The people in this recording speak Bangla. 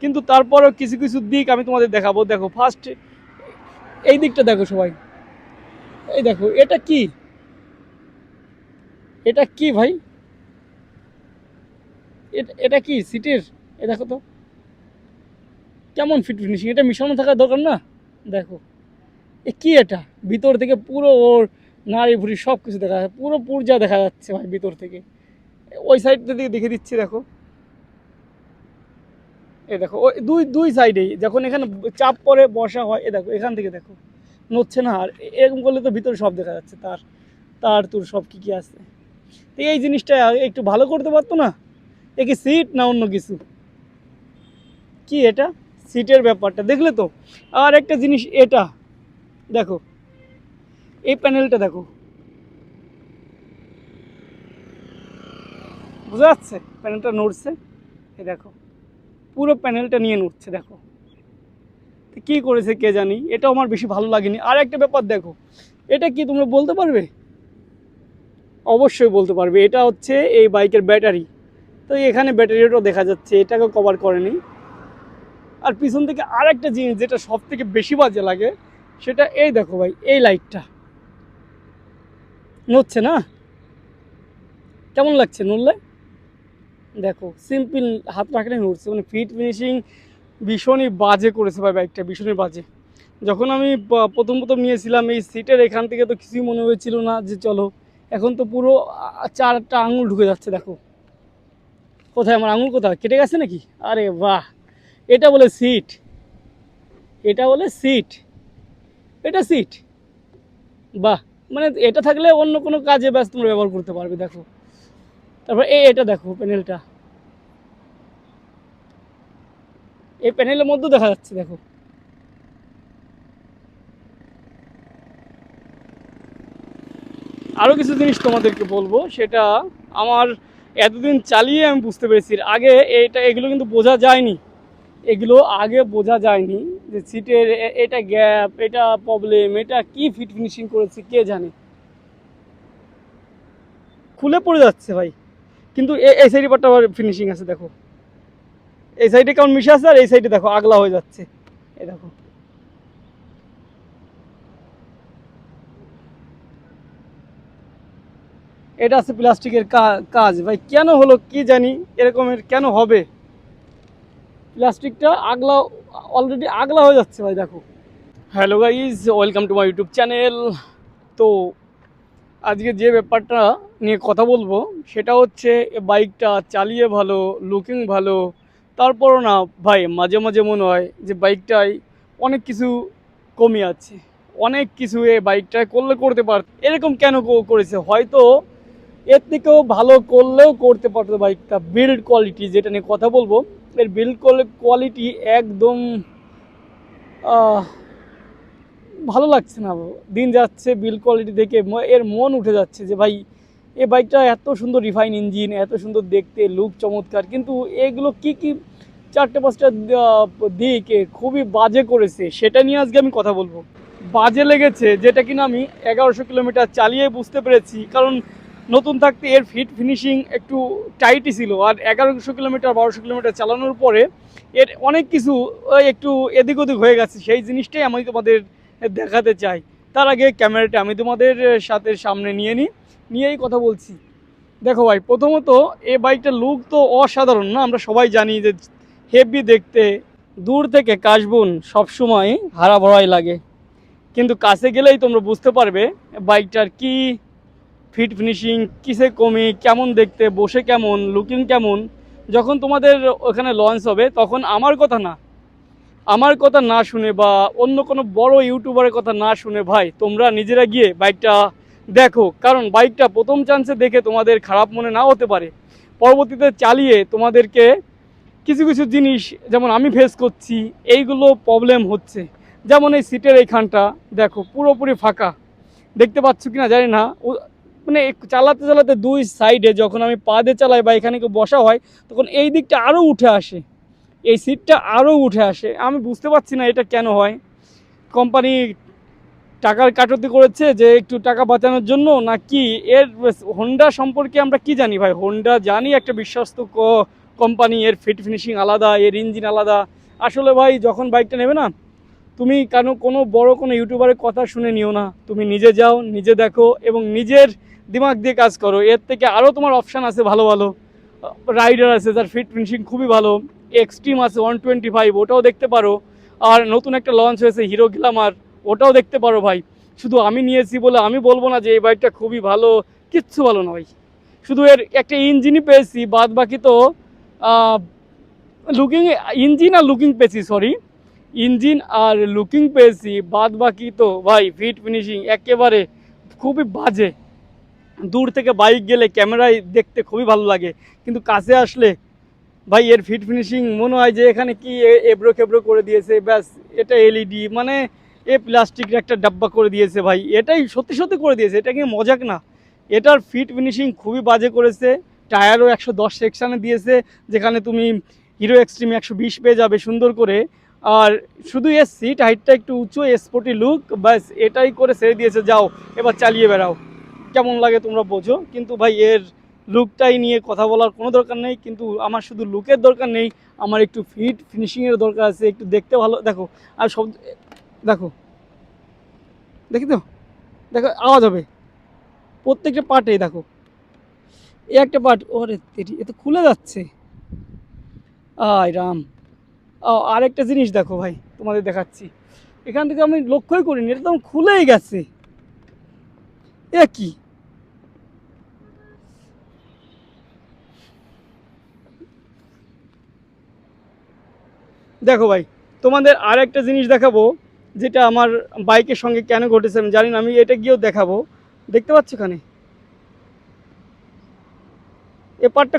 কিন্তু তারপরেও কিছু কিছু দিক আমি তোমাদের দেখাবো। দেখো ফার্স্ট এই দিকটা দেখো সবাই। এই দেখো, এটা কি? এটা কি ভাই? এটা- কি, সিটের? এ দেখো তো। কেমন ফিট ফিনিশিং এটা মিশানো থাকা দরকার না? দেখো। এ কি এটা? ভিতর থেকে পুরো ওর নাড়ি ভুড়ি সব কিছু দেখা যাচ্ছে। পুরো পূর্জা দেখা যাচ্ছে ভাই ভিতর থেকে। ওই সাইডটা দিকে দেখে দিচ্ছি, দেখো। এ দেখো ওই দুই দুই সাইডেই যখন এখানে চাপ পরে বসা হয়, এ দেখো, এখান থেকে দেখো, নড়ছে না, আর এরকম করলে তো ভিতরে সব দেখা যাচ্ছে, তার তার, তোর সব কী কী আছে। তো এই জিনিসটা একটু ভালো করতে পারতো না? এ কি সিট না অন্য কিছু? কি এটা? সিটের ব্যাপারটা, দেখলে তো? আর একটা জিনিস, এটা, দেখো, এই প্যানেলটা দেখো। বোঝা যাচ্ছে? প্যানেলটা নড়ছে এই দেখো। পুরো প্যানেলটা নিয়ে নড়ছে, দেখো। কী করেছে কে জানি এটা আমার বেশি ভালো লাগেনি। আর একটা ব্যাপার দেখো, এটা কি তোমরা বলতে পারবে? অবশ্যই বলতে পারবে। এটা হচ্ছে এই বাইকের ব্যাটারি। তো এখানে ব্যাটারিটাও দেখা যাচ্ছে, এটাকে কভার করেনি। আর পিছন থেকে আর একটা জিনিস যেটা সব থেকে বেশি বাজে লাগে, সেটা এই দেখো ভাই, এই লাইটটা। নড়ছে না? কেমন লাগছে, নড়লে? দেখো সিম্পল হাত রাখলে নড়ছে মানে ফিট ফিনিশিং ভীষণই বাজে করেছে ভাই বাইকটা ভীষণই বাজে। যখন আমি প্রথম প্রথম নিয়েছিলাম, এই সিটের এখান থেকে তো কিছুই মনে হয়েছিল না যে চলো, এখন তো পুরো চারটা আঙুল ঢুকে যাচ্ছে, দেখো। কোথায় আমার আঙুল, কোথায়? কেটে গেছে নাকি? আরে বাহ! এটা বলে সিট এটা বলে সিট এটা সিট বাহ! মানে এটা থাকলে অন্য কোনো কাজে ব্যস্ত তোমরা ব্যবহার করতে পারবে, দেখো। তারপর এই এটা দেখো প্যানেলটা এই প্যানেলের মধ্যে দেখা যাচ্ছে, দেখো। আরও কিছু জিনিস তোমাদেরকে বলব, সেটা আমার এতদিন চালিয়ে আমি বুঝতে পেরেছি। আগে এটা, এগুলো কিন্তু বোঝা যায়নি। এগুলো আগে বোঝা যায়নি যে সিটের এটা গ্যাপ এটা প্রবলেম এটা কি ফিট ফিনিশিং করেছে, কে জানে। খুলে পড়ে যাচ্ছে ভাই। কিন্তু এই সাইডে পাটটা আবার ফিনিশিং আছে, দেখো। এই সাইডে কেমন মিশে আছে আর এই সাইডে দেখো, আগলা হয়ে যাচ্ছে। এই দেখো। এটা আছে প্লাস্টিকের কাজ। ভাই, কেন হলো কি জানি, এরকমের কেন হবে? প্লাস্টিকটা আগলা অলরেডি আগলা হয়ে যাচ্ছে, ভাই, দেখো। Hello guys welcome to my YouTube channel তো, আজকে যে ব্যাপারটা নিয়ে কথা বলব। সেটা হচ্ছে বাইকটা চালিয়ে ভালো লুকিং ভালো, তারপরও না ভাই, মাঝে মাঝে মনে হয় যে বাইকটায় অনেক কিছু কমই আছে। অনেক কিছু এ বাইকটায় করলে করতে পার, এরকম কেন করেছে? হয়তো এর থেকেও ভালো করলেও করতে পারতো বাইকটা। বিল্ড কোয়ালিটি যেটা নিয়ে কথা বলব, এর বিল্ড কোয়ালিটি একদম ভালো লাগছে না। দিন যাচ্ছে বিল্ড কোয়ালিটি দেখে এর মন উঠে যাচ্ছে যে ভাই এই বাইকটা এত সুন্দর রিফাইন ইঞ্জিন, এত সুন্দর দেখতে লুক চমৎকার, কিন্তু এগুলো কি কি চারটে, পাঁচটা দিক খুবই বাজে করেছে, সেটা নিয়ে আজকে আমি কথা বলব। বাজে লেগেছে, যেটা কিনা আমি এগারোশো কিলোমিটার চালিয়ে বুঝতে পেরেছি, কারণ নতুন থাকতে এর ফিট ফিনিশিং একটু টাইটই ছিল, আর এগারোশো কিলোমিটার, বারোশো কিলোমিটার চালানোর পরে এর অনেক কিছু একটু এদিক ওদিক হয়ে গেছে, সেই জিনিসটাই আমি তোমাদের দেখাতে চাই। তার আগে ক্যামেরাটা আমি তোমাদের সাথে সামনে নিয়ে নিই। নিয়েই কথা বলছি। দেখো ভাই, প্রথমত এ বাইকটার লুক তো অসাধারণ না? আমরা সবাই জানি যে হেভি দেখতে, দূর থেকে কাশবন সবসময় হারা ভরাই লাগে। কিন্তু কাছে গেলেই তোমরা বুঝতে পারবে বাইকটার কি ফিট ফিনিশিং কিসে কমি, কেমন দেখতে, বসে কেমন লুকিং কেমন। যখন তোমাদের ওখানে লঞ্চ হবে, তখন আমার কথা না, আমার কথা না শুনে বা অন্য কোনো বড় ইউটিউবারের কথা না শুনে ভাই, তোমরা নিজেরা গিয়ে বাইকটা দেখো, কারণ বাইকটা প্রথম চান্সে দেখে তোমাদের খারাপ মনে না হতে পারে। পরবর্তীতে চালিয়ে তোমাদেরকে কিছু কিছু জিনিস, যেমন আমি ফেস করছি, এইগুলো প্রবলেম হচ্ছে। যেমন এই সিটের এইখানটা, দেখো, পুরোপুরি ফাঁকা। দেখতে পাচ্ছ কিনা জানি না। মানে চালাতে চালাতে দুই সাইডে যখন আমি পা দিয়ে চালাই বা এখানে কেউ বসা হয়, তখন এই দিকটা আরও উঠে আসে। এই সিটটা আরও উঠে আসে। আমি বুঝতে পারছি না এটা কেন হয়। কোম্পানি টাকার কাটতি করেছে যে একটু টাকা বাঁচানোর জন্য না কি এর হোন্ডা সম্পর্কে আমরা কি জানি ভাই? হোন্ডা জানি একটা বিশ্বস্ত কোম্পানি এর ফিট ফিনিশিং আলাদা, এর ইঞ্জিন আলাদা। আসলে ভাই, যখন বাইকটা নেবে না, তুমি কেন কোনো বড় কোনো ইউটিউবারের কথা শুনে নিও না। তুমি নিজে যাও, নিজে দেখো এবং নিজের দিমাগ দিয়ে কাজ করো। এর থেকে আরও তোমার অপশান আছে ভালো ভালো। রাইডার আছে, যার ফিট ফিনিশিং খুবই ভালো। এক্সট্রিম আছে ওয়ান টোয়েন্টি ফাইভ ওটাও দেখতে পারো। আর নতুন একটা লঞ্চ হয়েছে হিরো গ্লামার ওটাও দেখতে পারো ভাই। শুধু আমি নিয়েছি বলে আমি বলব না যে এই বাইকটা খুবই ভালো, কিচ্ছু ভালো না ভাই। শুধু এর একটা ইঞ্জিনই পেয়েছি বাদ বাকি তো লুকিং ইঞ্জিন আর লুকিং পেয়েছি সরি ইঞ্জিন আর লুকিং পেয়েছি বাদ বাকি তো ভাই ফিট ফিনিশিং একেবারে খুবই বাজে। দূর থেকে বাইক গেলে ক্যামেরায় দেখতে খুবই ভালো লাগে, কিন্তু কাছে আসলে ভাই এর ফিট ফিনিশিং মনে হয় যে এখানে কি এবড়ো খেবড়ো করে দিয়েছে, ব্যাস, এটা এলইডি মানে এ প্লাস্টিকের একটা ডাব্বা করে দিয়েছে ভাই। এটাই সত্যি সত্যি করে দিয়েছে, এটা কি মজাক না? এটার ফিট ফিনিশিং খুবই বাজে করেছে টায়ারও একশো দশ সেকশানে দিয়েছে, যেখানে তুমি হিরো এক্সট্রিম একশো বিশ পেয়ে যাবে সুন্দর করে। আর শুধু এর সিট হাইটটা একটু উঁচু স্পোর্টি লুক ব্যাস, এটাই করে ছেড়ে দিয়েছে, যাও, এবার চালিয়ে বেড়াও। কেমন লাগে তোমরা বোঝো, কিন্তু ভাই, এর লুকটাই নিয়ে কথা বলার কোনো দরকার নেই, কিন্তু আমার শুধু লুকের দরকার নেই, আমার একটু ফিট ফিনিশিংয়ের দরকার আছে, একটু দেখতে ভালো, দেখো, আর সব দেখো। দেখি তো? দেখো, আওয়াজ হবে। প্রত্যেকটা পার্টেই দেখো। এ একটা পার্ট, ওরে তেরি, এ তো খুলে যাচ্ছে। আয় রাম। ও আরেকটা জিনিস দেখো ভাই, তোমাদের দেখাচ্ছি। এখান থেকে আমি লক্ষ্যই করিনি, এটা তো খুলেই গেছে। এ কি? দেখো ভাই, তোমাদের আর একটা জিনিস দেখাবো। যেটা আমার বাইকের সঙ্গে কেন ঘটেছে আমি জানি না, আমি এটা গিয়েও দেখাবো। দেখতে পাচ্ছ এখানে এ পার্টটা